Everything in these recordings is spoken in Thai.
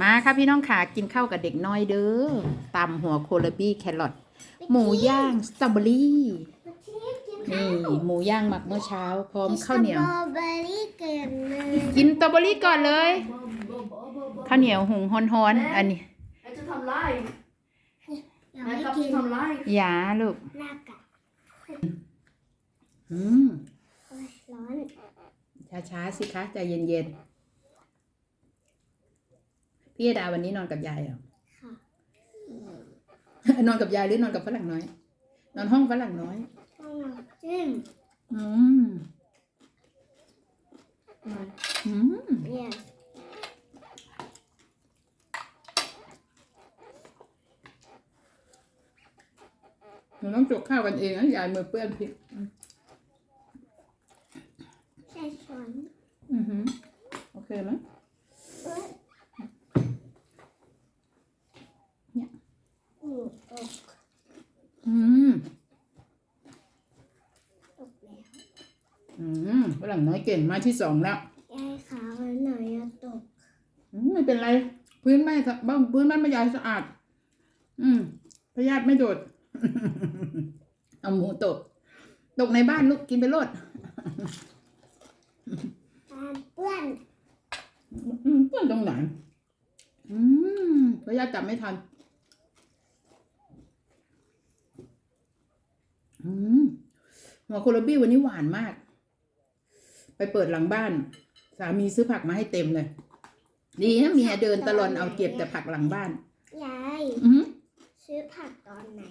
มาค่ะพี่น้องขากินข้าวกับเด็กน้อยเด้อตำหัวโคลาบี้แครอทหมูย่างสตรอเบอรี่นี่หมูย่างหมักเมื่อเช้า พร้อมข้าวเหนียวสตรอเบอรี่เกินเลยกินสตรอเบอรี่ก่อนเลยข้าวเหนียวหุงฮ้อนๆอันนี้แม่จะทำไรยังแม่ไม่กับกินทำไรยาลูกลาบกับอืมโอ๊ยร้อนช้าๆสิคะใจเย็นๆ พี่ดาวันนี้นอนกับยายเหรอค่ะ นอนกับยายหรือนอนกับฝรั่งน้อย นอนห้องฝรั่งน้อยต้องน้ำจิ้มอืมอืมเนี่ยหนูต้องจกข้าวกันเองนะยายมือเปื้อนพริก ใส่ช้อน อือหือโอเคไหม เอ้ย เนี่ย หมูตกอืมตกแล้วอืมฝรั่งน้อยเก่งมาที่สองแล้วยายขาวันไหนอะตกอืมไม่เป็นไร พื้นไม่สะบ้านพื้นบ้านไม่ยายสะอาด อืมพยาธิไม่โดด เอาหมูตก ตกในบ้านลูกกินไปโลดตามเปื้อนอืมเปื้อนตรงไหนอืมพยาธิจับไม่ทัน อืม หัวโคลาบี้วันนี้หวานมาก ไปเปิดหลังบ้าน สามีซื้อผักมาให้เต็มเลย ดีนะเมียเดินตลอนเอาเก็บแต่ผักหลังบ้าน ยายอือหือซื้อผักตอนไหน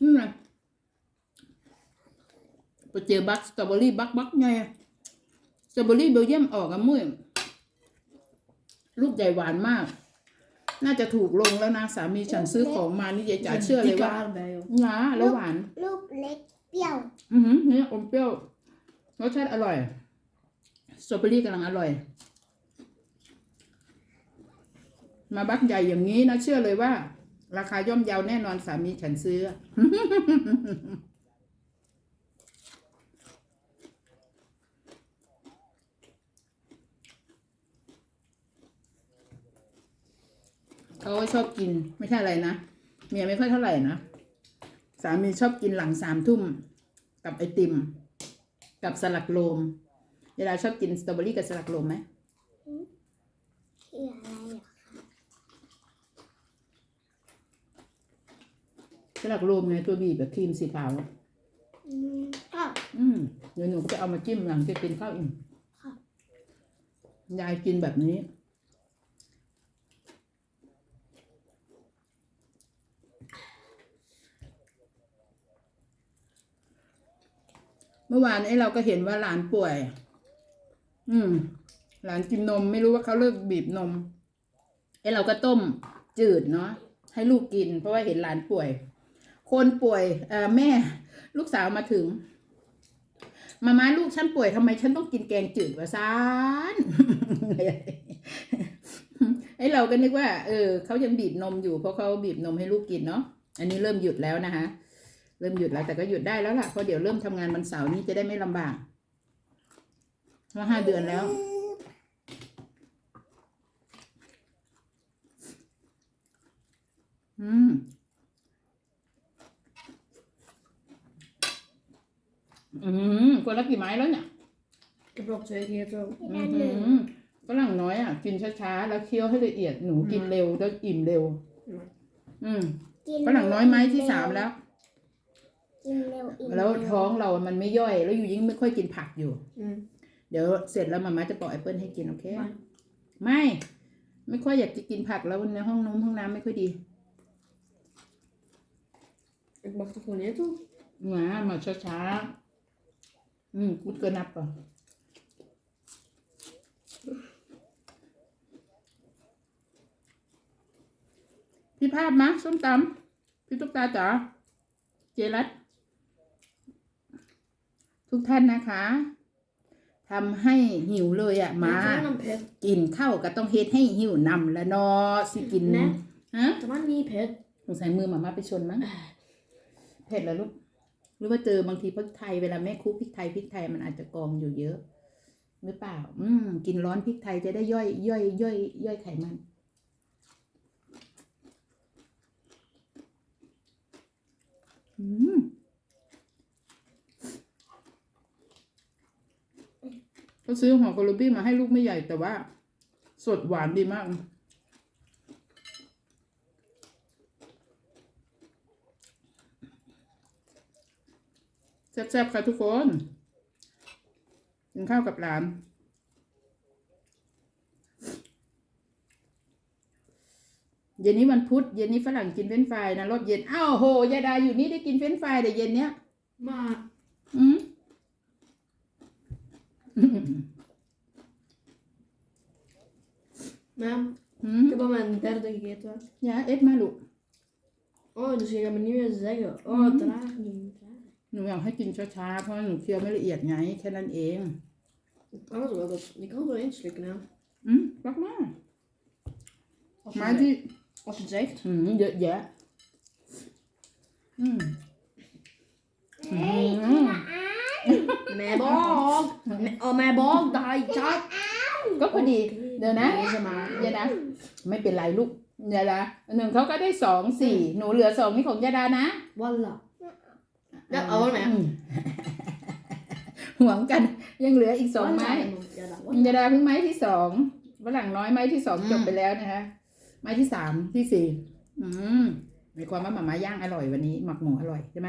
นี่ไงไปเจอบัคสตรอเบอรี่บักบักไงอะสตรอเบอรี่เบลเยียมออกอะมุ้ยลูกใหญ่หวานมาก น่าจะถูกลงแล้วนะสามีฉันซื้อของมานี่ยายจ๋าเชื่อเลยว่า bij joh. หนาแล้วหวานลูกเล็กเปรี้ยว อือหือเนี่ยอมเปรี้ยวรสชาติอร่อยสตรอเบอรี่กำลังอร่อย มาบักใหญ่อย่างนี้นะเชื่อเลยว่า ราคาย่อมเยาวแน่นอนสามีฉันซื้อ เขาก็ชอบกินไม่ใช่อะไรนะเมียไม่ค่อยเท่าไหร่นะสามีชอบกินหลังสามทุ่มกับไอติม กับสลัดโลมเวลาชอบกินสตรอเบอรี่กับสลัดโลมไหมคืออะไรอะสลัดโลมไงตัวบีบแบบครีมสีขาวอะอืมก็อืมเดี๋ยวหนูก็จะเอามาจิ้มหลังจะกินข้าวอิ่มค่ะยายกินแบบนี้ มื่อวานไอ้เราก็เห็นว่าหลานป่วย อืม หลานกินนมไม่รู้ว่าเขาเลิกบีบนม ไอ้เราก็ต้มจืดเนาะให้ลูกกิน เพราะว่าเห็นหลานป่วย คนป่วยเอ่อแม่ ลูกสาวมาถึง มาม่าลูกฉันป่วยทำไมฉันต้องกินแกงจืดวะซานไอ้เราก็นึกว่า เออเขายังบีบนมอยู่เพราะเขาบีบนมให้ลูกกินเนาะอันนี้เริ่มหยุดแล้วนะคะ เริ่มหยุดแล้วแต่ก็หยุดได้แล้วล่ะเพราะเดี๋ยวเริ่มทำงานวันเสาร์นี้จะได้ไม่ลำบากเพราะห้าเดือนแล้ว อืมอืมคนละกี่ไม้แล้วเนี่ย Ik heb er nog twee keer zo. ที่ด้านหนึ่งอืมฝรั่งน้อยอะ กินช้าๆ แล้วเคี้ยวให้ละเอียดหนูกินเร็วแล้วอิ่มเร็ว อืมกินฝรั่งน้อยไม้ที่สามแล้ว กินเร็วอิ่มแล้วเร็ท้องเรามันไม่ย่อย แล้วอยู่ยิ่งไม่ค่อยกินผักอยู่ Mm. เดี๋ยวเสร็จแล้วมาม่าจะปอกแอปเปิลให้กินโอเค ไม่ ไม่ ไม่ค่อยอยากจะกินผักแล้วในห้องน้ำห้องน้ำไม่ค่อยดี Ik mag er gewoon niet toe. มามาช้าๆอืมกูเกินนับป่ะ พี่ภาพมะส้มตำพี่ตุ๊กตาจ๋าเจรัต ทุกท่านนะคะทำให้หิวเลยอะมา Maar dan pet. กินข้าวก็ต้องเฮ็ดให้หิวนำแล้วเนาะสิกินแม่ฮะ Dan maar niet pet. สงสัยมือหมาม่าไปชนมั้งเผ็ดแล้วลูกหรือว่าเจอบางทีพริกไทยเวลาแม่คลุกพริกไทยพริกไทยมันอาจจะกองอยู่เยอะ หรือเปล่า อืมกินร้อนพริกไทยจะได้ย่อย ย่อย ย่อย ย่อยไขมันอืม ก็ซื้อหัวกะโหลบี้มาให้ลูกไม่ใหญ่แต่ว่า สดหวานดีมาก แซ่บๆ ค่ะทุกคนกินข้าวกับหลานเย็นนี้วันพุธเย็นนี้ฝรั่งกินเฟรนช์ฟรายนะรอบเย็นอ้าวโหยายดาอยู่นี่ได้กินเฟรนช์ฟรายแต่เย็นเนี้ย Maar, อืม mam, อืม ik heb al mijn derde gegeten. ยาเอ็ดมาลูก Oh, dus je gaat me niet meer zeggen. Oh, Mhm. traag doen, traag. หนูอยากให้กินช้าๆเพราะว่าหนูเคี้ยวไม่ละเอียดไงแค่นั้นเอง Anders wel dat. Je kan er doorheen slikken, hè. อืมรักมาก Als ไม้ je, ที่ als je het zegt. อืม เยอะแยะอืมเฮ้ยทีละอัน Mijn bag. Mijn- Oh, mijn bag, daar ga ik chat. ก็พอดีเดี๋ยวนะ Deze maar. ยาดาไม่เป็นไรลูกยาดาหนึ่งเขาก็ได้สองสี่หนูเหลือสองนี่ของยาดานะ Voilà. Ja, oh, nee. มห่วงกันยังเหลืออีกสองไม้ Ja, dat ยาดาเพิ่งไม้ที่สองฝรั่งน้อยไม้ที่สองอืมจบไปแล้วนะคะ ไม้ที่สามที่สี่อืมหมายความว่าหมาม่าย่างอร่อยวันนี้ หมักหมูอร่อยใช่ไหม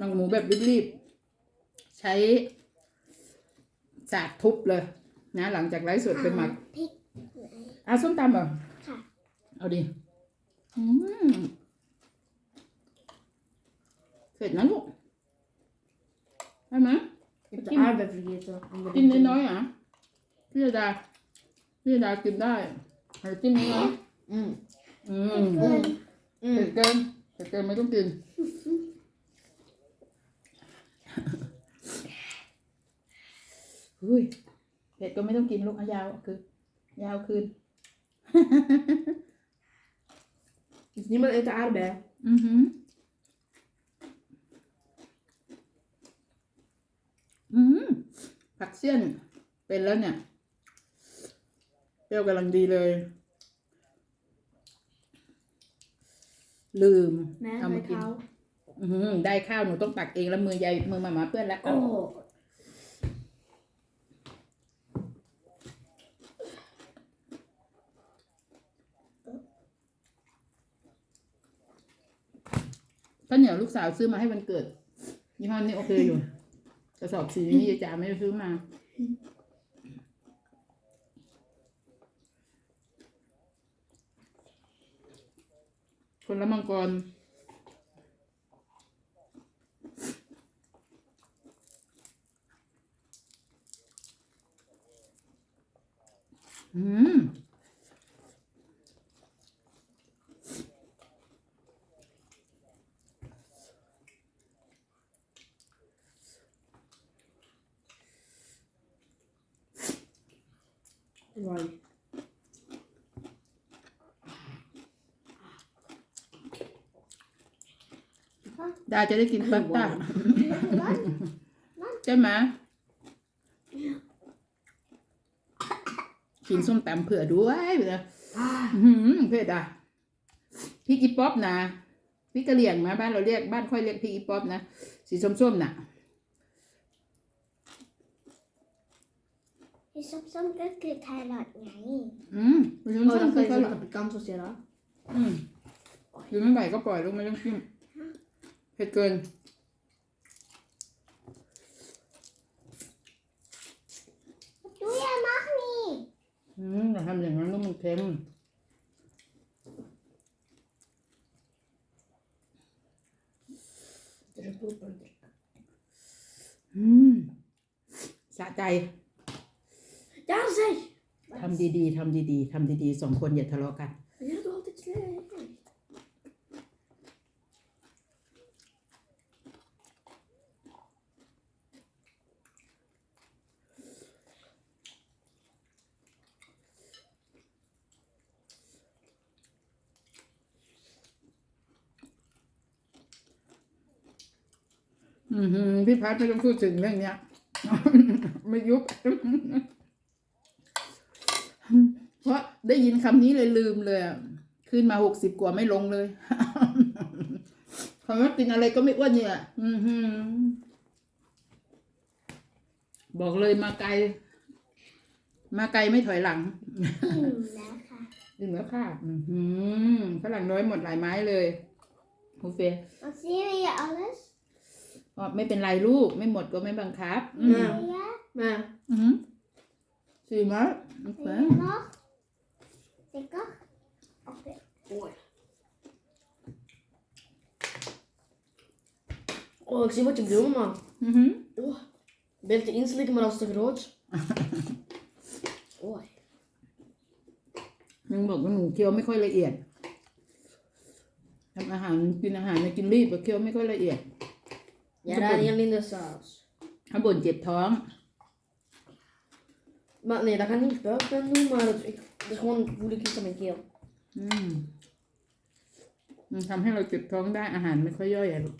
หมักหมูแบบรีบๆ ใช้สากทุบเลย นะ หลังจากไลฟ์สดไปหมักพริกไหนอะส้มตำเหรอค่ะ เอาดิอืมเสร็จนะลูกได้ไหม Ik heb de aardbei vergeten. om กิน erin te น้อยๆอะพี่ดาพี่ดากินได้แต่กินน้อย doen. Mm. ๆอืมเกินเผ็ด Mm. เกินเผ็ดเกินไม่ต้องกิน อุ้ยเผ็ดก็ไม่ต้องกินลูกเอายาวคือยาวคืน Dus niemand eet de aardbei. อือหืออืมผักเสี้ยนเป็นแล้วเนี่ยเปรี้ยวกำลังดีเลย ลืม Nee, เอามา ik กิน hou. อื้อหือได้ข้าวหนูต้องตักเองแล้วมือยายมือหมามาเปื้อนแล้ว ข้าวเหนียวลูกสาวซื้อมาให้วันเกิดยี่ห้อนี้โอเคอยู่กระสอบสีนี้ยายจ๋าไม่ได้ซื้อมา คนละมังกร อืม Right. ดาจะได้กินพาสต้าใช่ไหมกินส้มตำเผื่อด้วยเผื่อ Ah. อื้อหือเผ็ดอะพริกอีป๊อปนะพริกกะเหรี่ยงนะบ้านเราเรียกบ้านค่อยเรียกพริกอีป๊อปนะสีส้มๆน่ะ ไอ้ส้มๆก็คือแครอทไง อืมสีส้ Oh, ม dat ๆคือ is อร่อย wel pikant zoals jij dat. อืมอยู่ไม่ไหวก็ปล่อยลูกไม่ต้องกินเผ็ดเกิน ดูยามากนี่อืมอย่าทำอย่างนั้นลูกมันเค็ม Er is een blooper. อืมสะใจ ด้าสิทำดีๆทำดีๆทำดีๆสองคนอย่าทะเลาะกัน Ja, พี่พัดไม่ต้องพูดถึงเรื่องเนี้ย ไม่ยุบ เพราะได้ยินคำนี้เลยลืมเลยอะขึ้นมาหกสิบกว่าไม่ลงเลยคำว่ากินอะไรก็ไม่อ้วนเนี่ยอือหือบอกเลยมาไกล มาไกลไม่ถอยหลังอิ่มแล้วค่ะดื่มแล้วค่ะอือหือฝรั่งน้อยหมดหลายไม้เลยโอเฟ Och ser vi alles? อ๋อไม่เป็นไรลูก ไม่หมดก็ไม่บังคับ อืม Ja. Ja. Men, อือหือสี่ไม้โอเค Vill du nog? Sticker? Okej. oj. Åh, ik zie wat je bedoelt, man. อือหือ Åh. Ben je te inslikken, maar als te groot? Oj. ยังบอกว่าหนูเคี้ยวไม่ค่อยละเอียดทำอาหารกินอาหารเนี่ยกินรีบอะเคี้ยวไม่ค่อยละเอียด Ja, det är en mindre saus. ถ้าบ่นเจ็บท้อง Maar nee, dat kan niet buikpijn doen, maar het, ik, เป็นคนบูริกิสมัยเกียวอืมมันทำให้เราเจ็บท้องได้อาหารไม่ค่อยย่อยอะลูก